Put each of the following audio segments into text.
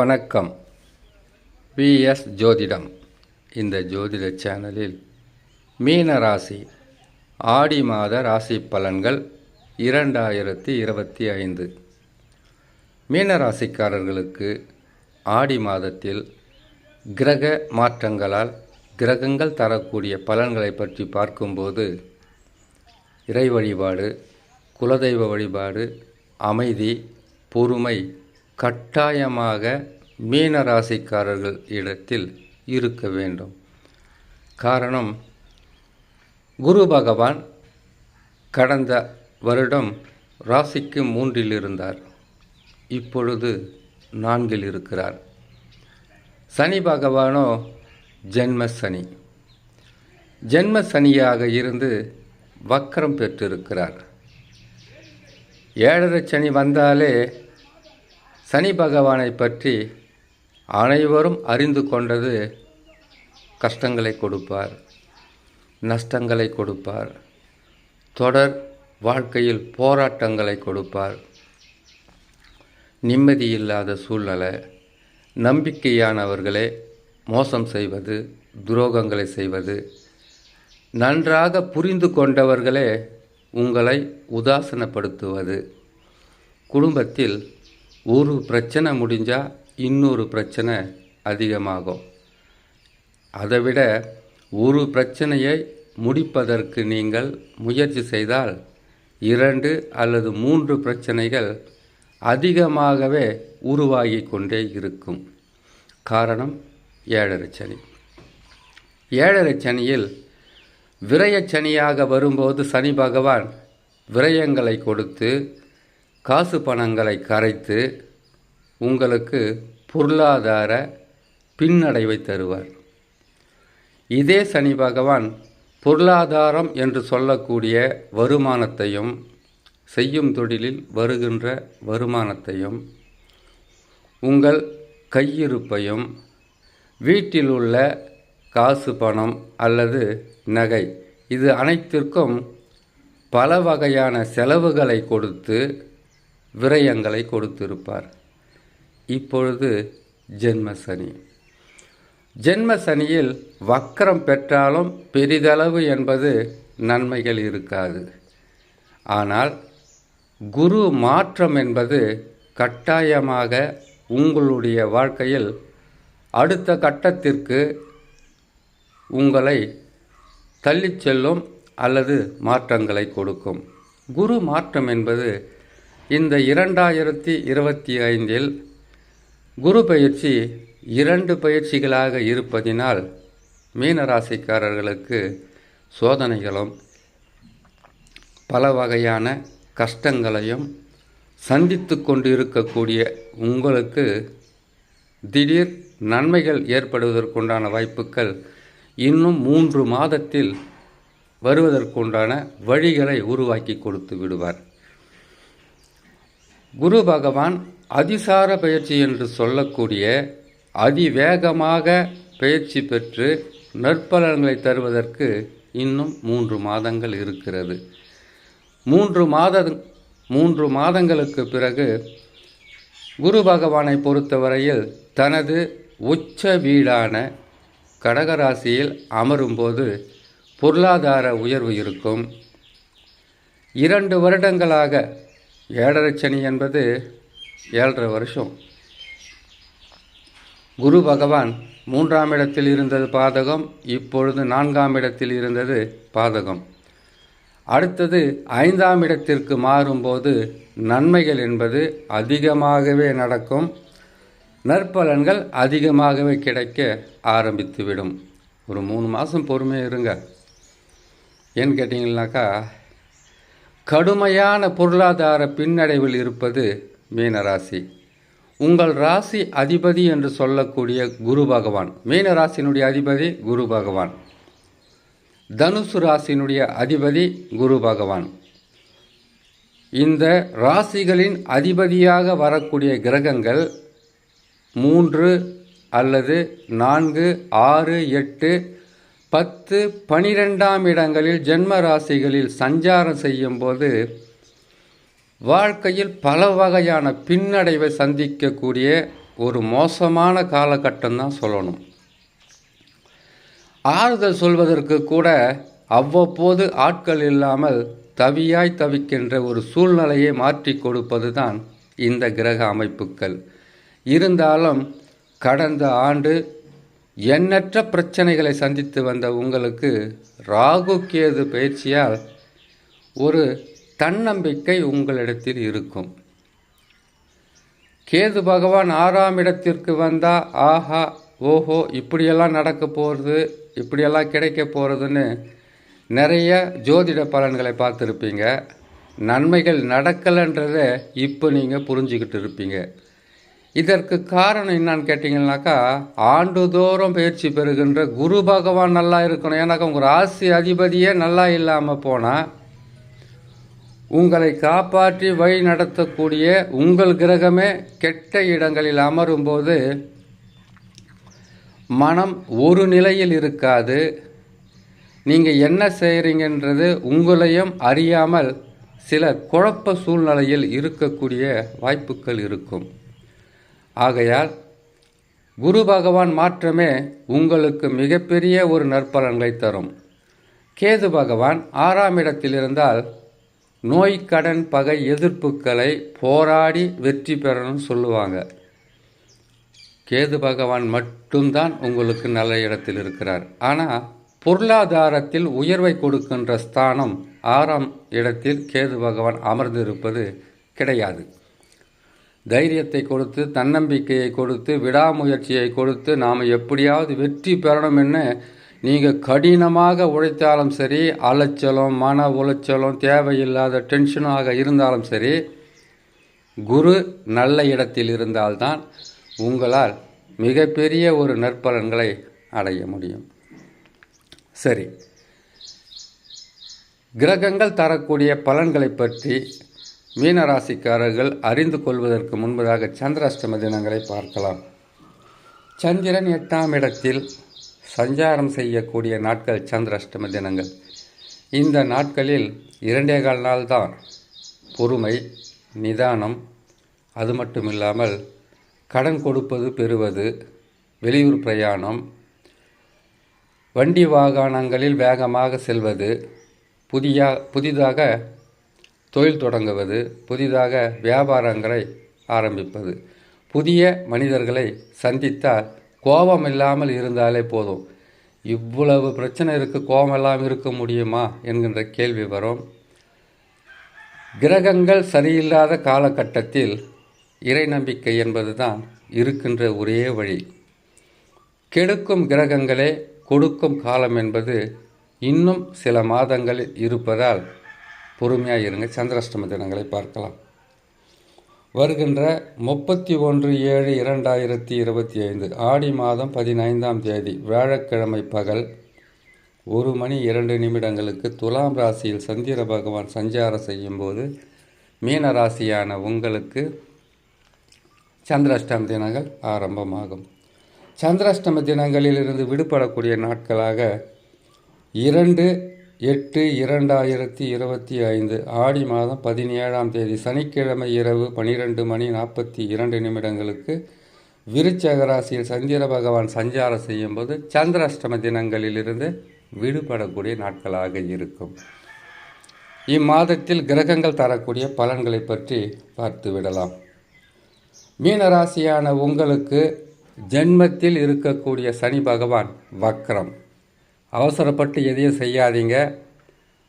வணக்கம். விஎஸ் ஜோதிடம். இந்த ஜோதிட சேனலில் மீன ராசி ஆடி மாத ராசி பலன்கள் இரண்டாயிரத்தி இருபத்தி ஐந்து. மீன ராசிக்காரர்களுக்கு ஆடி மாதத்தில் கிரக மாற்றங்களால் கிரகங்கள் தரக்கூடிய பலன்களை பற்றி பார்க்கும்போது இறை வழிபாடு குலதெய்வ வழிபாடு அமைதி பொறுமை கட்டாயமாக மீன ராசிக்காரர்கள் இடத்தில் இருக்க வேண்டும். காரணம் குரு பகவான் கடந்த வருடம் ராசிக்கு மூன்றில் இருந்தார். இப்பொழுது நான்கில் இருக்கிறார். சனி பகவானோ ஜென்ம சனி. ஜென்ம சனியாக இருந்து வக்கரம் பெற்றிருக்கிறார். ஏழரை சனி வந்தாலே சனி பகவானை பற்றி அனைவரும் அறிந்து கொண்டது கஷ்டங்களை கொடுப்பார் நஷ்டங்களை கொடுப்பார் தொடர் வாழ்க்கையில் போராட்டங்களை கொடுப்பார். நிம்மதியில்லாத சூழ்நிலை நம்பிக்கையானவர்களே மோசம் செய்வது துரோகங்களை செய்வது நன்றாக புரிந்து கொண்டவர்களே உங்களை உதாசனப்படுத்துவது. குடும்பத்தில் ஒரு பிரச்சனை முடிஞ்சால் இன்னொரு பிரச்சனை அதிகமாகும். அதைவிட ஒரு பிரச்சனையை முடிப்பதற்கு நீங்கள் முயற்சி செய்தால் இரண்டு அல்லது மூன்று பிரச்சனைகள் அதிகமாகவே உருவாகி கொண்டே இருக்கும். காரணம் ஏழரை சனி. ஏழரை சனியில் விரயச்சனியாக வரும்போது சனி பகவான் விரயங்களை கொடுத்து காசு பணங்களை கரைத்து உங்களுக்கு பொருளாதார பின்னடைவை தருவார். இதே சனி பகவான் பொருளாதாரம் என்று சொல்லக்கூடிய வருமானத்தையும் செய்யும் தொழிலில் வருகின்ற வருமானத்தையும் உங்கள் கையிருப்பையும் வீட்டில் உள்ள காசு பணம் அல்லது நகை இது அனைத்திற்கும் பல வகையான செலவுகளை கொடுத்து விரயங்களை கொடுத்திருப்பார். இப்பொழுது ஜென்ம சனி. ஜென்ம சனியில் வக்கரம் பெற்றாலும் பெரிதளவு என்பது நன்மைகள் இருக்காது. ஆனால் குரு மாற்றம் என்பது கட்டாயமாக உங்களுடைய வாழ்க்கையில் அடுத்த கட்டத்திற்கு உங்களை தள்ளிச் செல்லும் அல்லது மாற்றங்களை கொடுக்கும். குரு மாற்றம் என்பது இந்த இரண்டாயிரத்தி இருபத்தி ஐந்தில் குரு பயிற்சி இரண்டு பயிற்சிகளாக இருப்பதினால் மீனராசிக்காரர்களுக்கு சோதனைகளும் பல வகையான கஷ்டங்களையும் சந்தித்து கொண்டிருக்கக்கூடிய உங்களுக்கு திடீர் நன்மைகள் ஏற்படுவதற்குண்டான வாய்ப்புகள் இன்னும் மூன்று மாதத்தில் வருவதற்குண்டான வழிகளை உருவாக்கி கொடுத்து விடுவார். குரு பகவான் அதிசார பயிற்சி என்று சொல்லக்கூடிய அதிவேகமாக பயிற்சி பெற்று நற்பலன்களை தருவதற்கு இன்னும் மூன்று மாதங்கள் இருக்கிறது. மூன்று மாத மூன்று மாதங்களுக்கு பிறகு குரு பகவானை பொறுத்தவரையில் தனது உச்ச வீடான கடகராசியில் அமரும்போது பொருளாதார உயர்வு இருக்கும். இரண்டு வருடங்களாக ஏழரை சனி என்பது ஏழரை வருஷம். குரு பகவான் மூன்றாம் இடத்தில் இருந்தது பாதகம் இப்பொழுது நான்காம் இடத்தில் இருந்தது பாதகம். அடுத்தது ஐந்தாம் இடத்திற்கு மாறும்போது நன்மைகள் என்பது அதிகமாகவே நடக்கும். நற்பலன்கள் அதிகமாகவே கிடைக்க ஆரம்பித்துவிடும். ஒரு மூணு மாதம் பொறுமையாக இருங்க. ஏன்னு கேட்டிங்கனாக்கா கடுமையான பொருளாதார பின்னடைவில் இருப்பது மீனராசி. உங்கள் ராசி அதிபதி என்று சொல்லக்கூடிய குரு பகவான். மீனராசினுடைய அதிபதி குரு பகவான். தனுசு ராசியினுடைய அதிபதி குரு பகவான். இந்த ராசிகளின் அதிபதியாக வரக்கூடிய கிரகங்கள் மூன்று அல்லது நான்கு ஆறு எட்டு பத்து பனிரெண்டாம் இடங்களில் ஜென்ம ராசிகளில் சஞ்சாரம் செய்யும்போது வாழ்க்கையில் பல வகையான பின்னடைவை சந்திக்கக்கூடிய ஒரு மோசமான காலகட்டம் தான் சொல்லணும். ஆறுதல் சொல்வதற்கு கூட அவ்வப்போது ஆட்கள் இல்லாமல் தவியாய் தவிக்கின்ற ஒரு சூழ்நிலையை மாற்றி கொடுப்பது தான் இந்த கிரக அமைப்புகள். இருந்தாலும் கடந்த ஆண்டு எண்ணற்ற பிரச்சனைகளை சந்தித்து வந்த உங்களுக்கு ராகு கேது பயிற்சியால் ஒரு தன்னம்பிக்கை உங்களிடத்தில் இருக்கும். கேது பகவான் ஆறாம் இடத்திற்கு வந்தால் ஆஹா ஓஹோ இப்படியெல்லாம் நடக்க போகிறது இப்படியெல்லாம் கிடைக்க போகிறதுன்னு நிறைய ஜோதிட பலன்களை பார்த்துருப்பீங்க. நன்மைகள் நடக்கலைன்றதை இப்போ நீங்கள் புரிஞ்சுக்கிட்டு இருப்பீங்க. இதற்கு காரணம் என்னன்னு கேட்டிங்கன்னாக்கா ஆண்டுதோறும் பயிற்சி பெறுகின்ற குரு பகவான் நல்லா இருக்கணும். ஏன்னாக்கா உங்கள் ராசி அதிபதியே நல்லா இல்லாமல் போனால் உங்களை காப்பாற்றி வழி நடத்தக்கூடிய உங்கள் கிரகமே கெட்ட இடங்களில் அமரும்போது மனம் ஒரு நிலையில் இருக்காது. நீங்கள் என்ன செய்கிறீங்கன்றது உங்களையும் அறியாமல் சில குழப்ப சூழ்நிலையில் இருக்கக்கூடிய வாய்ப்புகள் இருக்கும். ஆகையால் குரு பகவான் மாற்றமே உங்களுக்கு மிகப்பெரிய ஒரு நற்பலன்களை தரும். கேது பகவான் ஆறாம் இடத்தில் இருந்தால் நோய் கடன் பகை எதிர்ப்புகளை போராடி வெற்றி பெறணும்னு சொல்லுவாங்க. கேது பகவான் மட்டும்தான் உங்களுக்கு நல்ல இடத்தில் இருக்கிறார். ஆனால் பொருளாதாரத்தில் உயர்வை கொடுக்கின்ற ஸ்தானம் ஆறாம் இடத்தில் கேது பகவான் அமர்ந்திருப்பது கிடையாது. தைரியத்தை கொடுத்து தன்னம்பிக்கையை கொடுத்து விடாமுயற்சியை கொடுத்து நாம் எப்படியாவது வெற்றி பெறணும்னு நீங்கள் கடினமாக உழைத்தாலும் சரி அலைச்சலும் மன உளைச்சலும் தேவையில்லாத டென்ஷனாக இருந்தாலும் சரி குரு நல்ல இடத்தில் இருந்தால்தான் உங்களால் மிகப்பெரிய ஒரு நற்பலன்களை அடைய முடியும். சரி. கிரகங்கள் தரக்கூடிய பலன்களை பற்றி மீனராசிக்காரர்கள் அறிந்து கொள்வதற்கு முன்பதாக சந்திராஷ்டம தினங்களை பார்க்கலாம். சந்திரன் எட்டாம் இடத்தில் சஞ்சாரம் செய்யக்கூடிய நாட்கள் சந்திராஷ்டம தினங்கள். இந்த நாட்களில் இரண்டே கால் நாள் தான் பொறுமை நிதானம் அது மட்டும் இல்லாமல் கடன் கொடுப்பது பெறுவது வெளியூர் பிரயாணம் வண்டி வாகனங்களில் வேகமாக செல்வது புதிய புதிதாக தொழில் தொடங்குவது புதிதாக வியாபாரங்களை ஆரம்பிப்பது. புதிய மனிதர்களை சந்தித்தால் கோபம் இல்லாமல் இருந்தாலே போதும். இவ்வளவு பிரச்சனை இருக்குது கோபம் எல்லாம் இருக்க முடியுமா? என்கின்ற கேள்வி வரும். கிரகங்கள் சரியில்லாத காலகட்டத்தில் இறை நம்பிக்கை என்பது தான் இருக்கின்ற ஒரே வழி. கெடுக்கும் கிரகங்களே கொடுக்கும் காலம் என்பது இன்னும் சில மாதங்களில் இருப்பதால் பொறுமையாக இருங்க. சந்திராஷ்டம தினங்களை பார்க்கலாம். வருகின்ற முப்பத்தி ஒன்று ஏழு இரண்டாயிரத்தி இருபத்தி ஐந்து ஆடி மாதம் பதினைந்தாம் தேதி வியாழக்கிழமை பகல் ஒரு மணி இரண்டு நிமிடங்களுக்கு துலாம் ராசியில் சந்திர பகவான் சஞ்சாரம் செய்யும்போது மீன ராசியான உங்களுக்கு சந்திராஷ்டம தினங்கள் ஆரம்பமாகும். சந்திராஷ்டம தினங்களிலிருந்து விடுபடக்கூடிய நாட்களாக இரண்டு எட்டு இரண்டாயிரத்தி இருபத்தி ஐந்து ஆடி மாதம் பதினேழாம் தேதி சனிக்கிழமை இரவு பனிரெண்டு மணி நாற்பத்தி இரண்டு நிமிடங்களுக்கு விருச்சக ராசியில் சந்திர பகவான் சஞ்சாரம் செய்யும்போது சந்திராஷ்டம தினங்களிலிருந்து விடுபடக்கூடிய நாட்களாக இருக்கும். இம்மாதத்தில் கிரகங்கள் தரக்கூடிய பலன்களை பற்றி பார்த்து விடலாம். மீனராசியான உங்களுக்கு ஜென்மத்தில் இருக்கக்கூடிய சனி பகவான் வக்ரம். அவசரப்பட்டு எதையும் செய்யாதீங்க.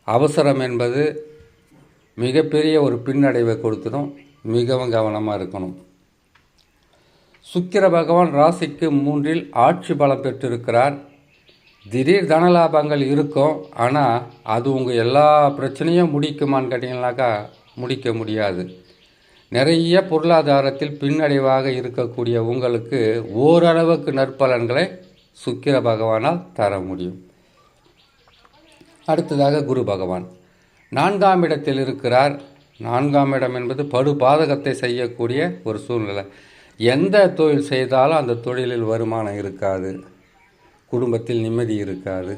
அவசரம் என்பது மிகப்பெரிய ஒரு பின்னடைவை கொடுத்துடும். மிகவும் கவனமாக இருக்கணும். சுக்கிர பகவான் ராசிக்கு மூன்றில் ஆட்சி பலம் பெற்றிருக்கிறார். திடீர் தனலாபங்கள் இருக்கும். ஆனால் அது உங்கள் எல்லா பிரச்சனையும் முடிக்குமான்னு கேட்டிங்கனாக்கா முடிக்க முடியாது. நிறைய பொருளாதாரத்தில் பின்னடைவாக இருக்கக்கூடிய உங்களுக்கு ஓரளவுக்கு நற்பலன்களை சுக்கிர பகவானால் தர முடியும். அடுத்ததாக குரு பகவான். நான்காம் இடத்தில் இருக்கிறார். நான்காம் இடம் என்பது படு பாதகத்தை செய்யக்கூடிய ஒரு சூழ்நிலை. எந்த தொழில் செய்தாலும் அந்த தொழிலில் வருமானம் இருக்காது. குடும்பத்தில் நிம்மதி இருக்காது.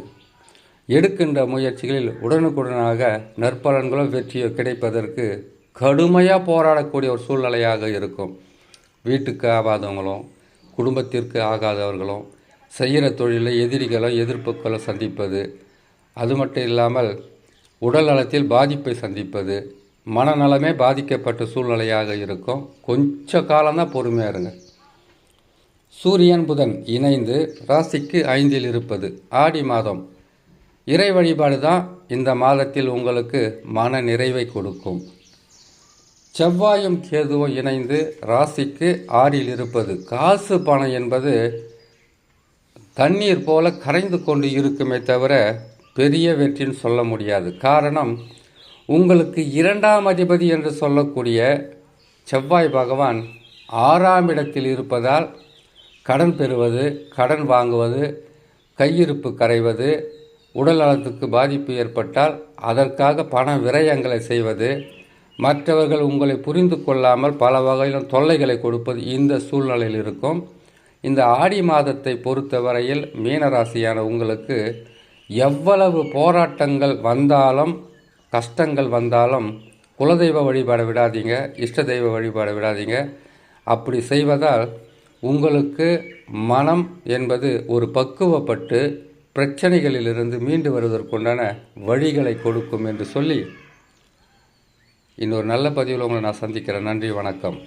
எடுக்கின்ற முயற்சிகளில் உடனுக்குடனாக நற்பலன்களோ வெற்றியோ கிடைப்பதற்கு கடுமையாக போராடக்கூடிய ஒரு சூழ்நிலையாக இருக்கும். வீட்டுக்கு ஆகாதவங்களும் குடும்பத்திற்கு ஆகாதவர்களும் செய்கிற தொழிலில் எதிரிகளோ எதிர்ப்புகளோ சந்திப்பது அது மட்டும் இல்லாமல் உடல் நலத்தில் பாதிப்பை சந்திப்பது மனநலமே பாதிக்கப்பட்ட சூழ்நிலையாக இருக்கும். கொஞ்ச காலம்தான் பொறுமையாக இருங்க. சூரியன் புதன் இணைந்து ராசிக்கு ஐந்தில் இருப்பது ஆடி மாதம். இறை வழிபாடு தான் இந்த மாதத்தில் உங்களுக்கு மன நிறைவை கொடுக்கும். செவ்வாயும் கேதுவும் இணைந்து ராசிக்கு ஆறில் இருப்பது. காசு பணம் என்பது தண்ணீர் போல கரைந்து கொண்டு இருக்குமே தவிர பெரிய வெற்றின்னு சொல்ல முடியாது. காரணம் உங்களுக்கு இரண்டாம் அதிபதி என்று சொல்லக்கூடிய செவ்வாய் பகவான் ஆறாம் இடத்தில் இருப்பதால் கடன் பெறுவது கடன் வாங்குவது கையிருப்பு கரைவது உடல் நலத்துக்கு பாதிப்பு ஏற்பட்டால் அதற்காக பண விரயங்களை செய்வது மற்றவர்கள் உங்களை புரிந்து கொள்ளாமல் பல வகையிலும் தொல்லைகளை கொடுப்பது இந்த சூழ்நிலையில் இருக்கும். இந்த ஆடி மாதத்தை பொறுத்தவரையில் மீனராசியான உங்களுக்கு எவ்வளவு போராட்டங்கள் வந்தாலும் கஷ்டங்கள் வந்தாலும் குலதெய்வ வழிபாட விடாதீங்க இஷ்ட தெய்வ வழிபாட விடாதீங்க. அப்படி செய்வதால் உங்களுக்கு மனம் என்பது ஒரு பக்குவப்பட்டு பிரச்சனைகளிலிருந்து மீண்டு வருவதற்குண்டான வழிகளை கொடுக்கும் என்று சொல்லி இன்னொரு நல்ல பதிவில் உங்களை நான் சந்திக்கிறேன். நன்றி வணக்கம்.